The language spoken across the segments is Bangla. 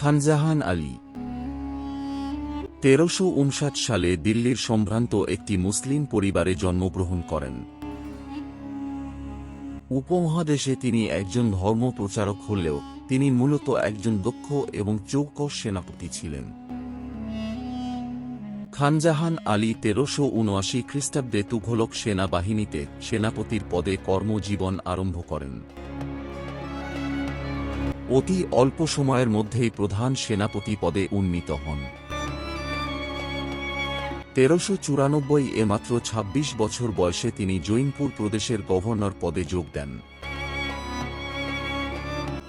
খানজাহান আলী। তেরোশো উনষাট সালে দিল্লির সম্ভ্রান্ত একটি মুসলিম পরিবারে জন্মগ্রহণ করেন। উপমহাদেশে তিনি একজন ধর্ম প্রচারক হলেও তিনি মূলত একজন দক্ষ এবং চৌকস সেনাপতি ছিলেন। খানজাহান আলী তেরোশো উনআশি খ্রিস্টাব্দে তুঘলক সেনাবাহিনীতে সেনাপতির পদে কর্মজীবন আরম্ভ করেন। অতি অল্প সময়ের মধ্যেই প্রধান সেনাপতি পদে উন্নীত হন। তেরোশো চুরানব্বই এ মাত্র ২৬ বছর বয়সে তিনি জৈনপুর প্রদেশের গভর্নর পদে যোগ দেন।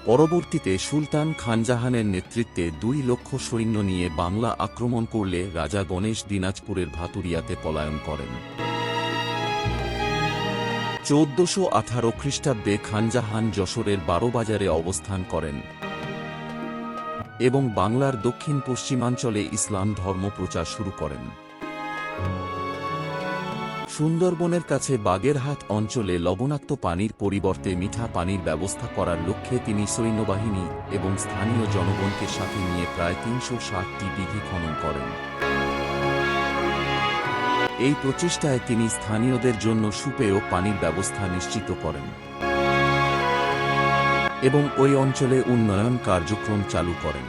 পরবর্তীতে সুলতান খানজাহানের নেতৃত্বে দুই লক্ষ সৈন্য নিয়ে বাংলা আক্রমণ করলে রাজা গণেশ দিনাজপুরের ভাতুরিয়াতে পলায়ন করেন। চৌদ্দশো আঠারো খ্রিস্টাব্দে খানজাহান যশোরের বারোবাজারে অবস্থান করেন এবং বাংলার দক্ষিণ পশ্চিমাঞ্চলে ইসলাম ধর্ম প্রচার শুরু করেন। সুন্দরবনের কাছে বাগেরহাট অঞ্চলে লবণাক্ত পানির পরিবর্তে মিঠা পানির ব্যবস্থা করার লক্ষ্যে তিনি সৈন্যবাহিনী এবং স্থানীয় জনগণকে সাথে নিয়ে প্রায় তিনশো ষাটটি দিঘি খনন করেন। এই প্রচেষ্টায় তিনি স্থানীয়দের জন্য সুপেয় পানির ব্যবস্থা নিশ্চিত করেন। এবং ওই অঞ্চলে উন্নয়ন কার্যক্রম চালু করেন।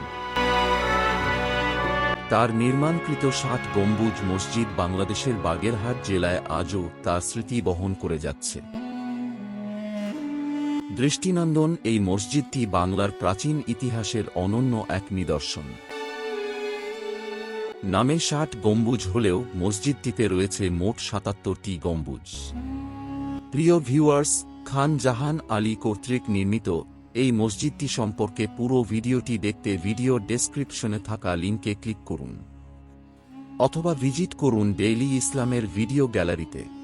তার নির্মাণকৃত ষাট গম্বুজ মসজিদ বাংলাদেশের বাগেরহাট জেলায় আজও তার স্মৃতি বহন করে যাচ্ছে। দৃষ্টিনন্দন এই মসজিদটি বাংলার প্রাচীন ইতিহাসের অনন্য এক নিদর্শন। নামে ষাট গম্বুজ হলেও মসজিদটিতে রয়েছে মোট সাতাত্তরটি গম্বুজ। প্রিয় ভিউয়ার্স, খান জাহান আলী কর্তৃক নির্মিত এই মসজিদটি সম্পর্কে পুরো ভিডিওটি দেখতে ভিডিও ডেসক্রিপশনে থাকা লিঙ্কে ক্লিক করুন। অথবা ভিজিট করুন ডেইলি ইসলামের ভিডিও গ্যালারিতে।